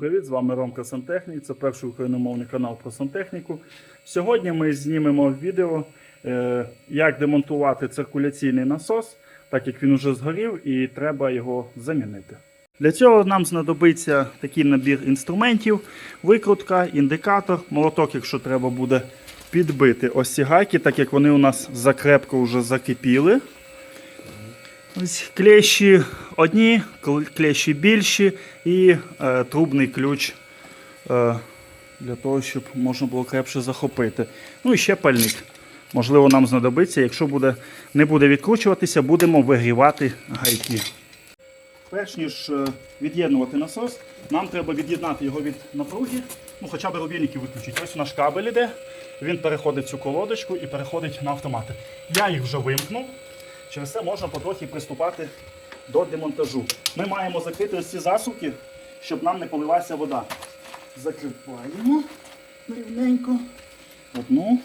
привіт! З вами Ромка Сантехнік. Це перший україномовний канал про сантехніку. Сьогодні ми знімемо відео, е, як демонтувати циркуляційний насос, так як він вже згорів і треба його замінити. Для цього нам знадобиться такий набір інструментів: викрутка, індикатор, молоток, якщо треба буде підбити ось ці гайки, так як вони у нас закрепко вже закипіли. Клещі одні, клещі більші і е, трубний ключ е, для того, щоб можна було крепше захопити. Ну і ще пальник. Можливо, нам знадобиться. Якщо буде, не буде відкручуватися, будемо вигрівати гайки. Перш ніж е, від'єднувати насос, нам треба від'єднати його від напруги, ну хоча б рубільники виключити. Ось наш кабель іде, він переходить цю колодочку і переходить на автомати. Я їх вже вимкнув. Через це можна потрохи приступати до демонтажу. Ми маємо закрити ось ці засувки, щоб нам не полилася вода. Закриваємо рівненько. Одну.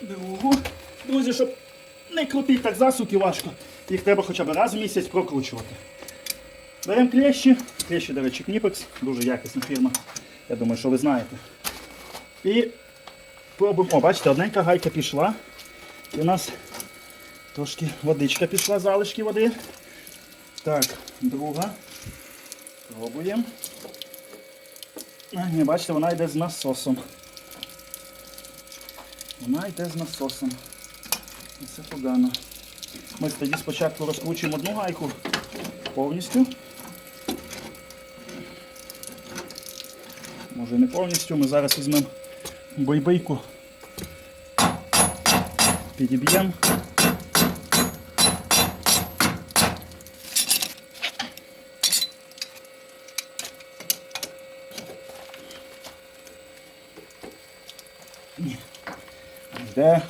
Другу. Друзі, щоб не крутити так засуки важко, їх треба хоча б раз в місяць прокручувати. Беремо клещі. Клещі, до речі, Кніпекс, дуже якісна фірма. Я думаю, що ви знаєте. І пробуємо. О, бачите, одненька гайка пішла. І у нас трошки водичка пішла, залишки води. Так, друга. Пробуємо. Ні, бачите, вона йде з насосом. Вона йде з насосом. І це погано. Ми тоді спочатку розкручуємо одну гайку повністю. Може не повністю, ми зараз візьмемо бойбийку, підіб'ємо. Йде.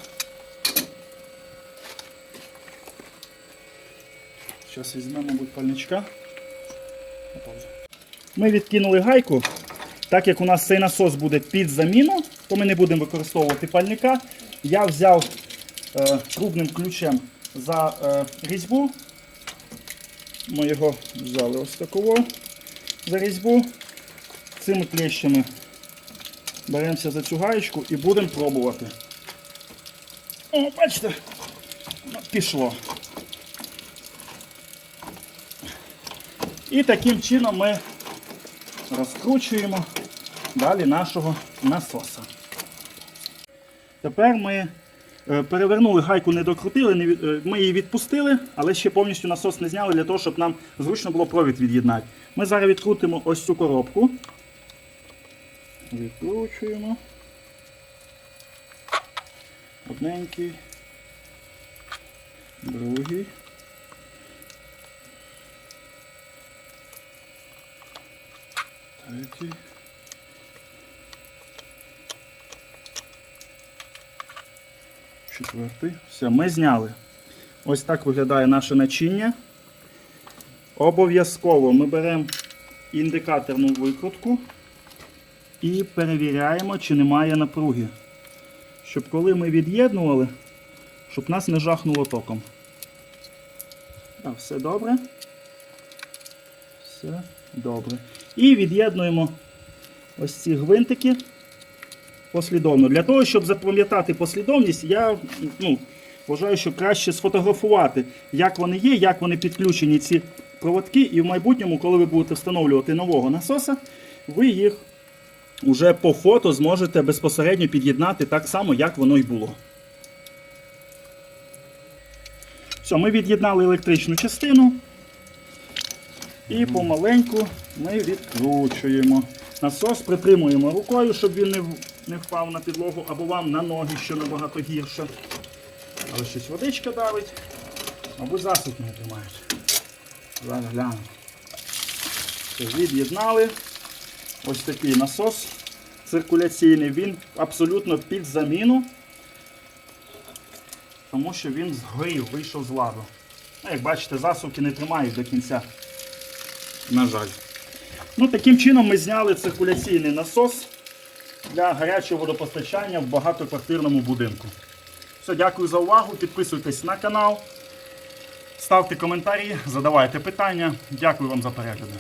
Зараз візьмемо, мабуть, пальничка. Ми відкинули гайку. Так як у нас цей насос буде під заміну, то ми не будемо використовувати пальника. Я взяв е, трубним ключем за е, різьбу. Ми його взяли ось такого за різьбу. Цими клещами беремося за цю гаєчку і будемо пробувати. О, бачите, пішло. І таким чином ми розкручуємо далі нашого насоса. Тепер ми е, перевернули гайку, не докрутили, е, ми її відпустили, але ще повністю насос не зняли для того, щоб нам зручно було провід від'єднати. Ми зараз відкрутимо ось цю коробку. Відкручуємо. Одненький. Другий. Третій. Четвертий. Все, ми зняли. Ось так виглядає наше начиння. Обов'язково ми беремо індикаторну викрутку і перевіряємо, чи немає напруги. Щоб коли ми від'єднували, щоб нас не жахнуло током. Так, все добре. Все добре. І від'єднуємо ось ці гвинтики послідовно. Для того, щоб запам'ятати послідовність, я ну, вважаю, що краще сфотографувати, як вони є, як вони підключені, ці проводки, і в майбутньому, коли ви будете встановлювати нового насоса, ви їх уже по фото зможете безпосередньо під'єднати так само, як воно й було. Все, ми від'єднали електричну частину. І помаленьку ми відкручуємо. Насос притримуємо рукою, щоб він не, не впав на підлогу, або вам на ноги, що набагато гірше. Але щось водичка давить, або засуд не тримають. Зараз. Все, від'єднали. Ось такий насос циркуляційний, він абсолютно під заміну, тому що він згорів, вийшов з ладу. Ну, як бачите, засувки не тримають до кінця. На жаль. Ну, таким чином ми зняли циркуляційний насос для гарячого водопостачання в багатоквартирному будинку. Все, дякую за увагу. Підписуйтесь на канал, ставте коментарі, задавайте питання. Дякую вам за перегляди.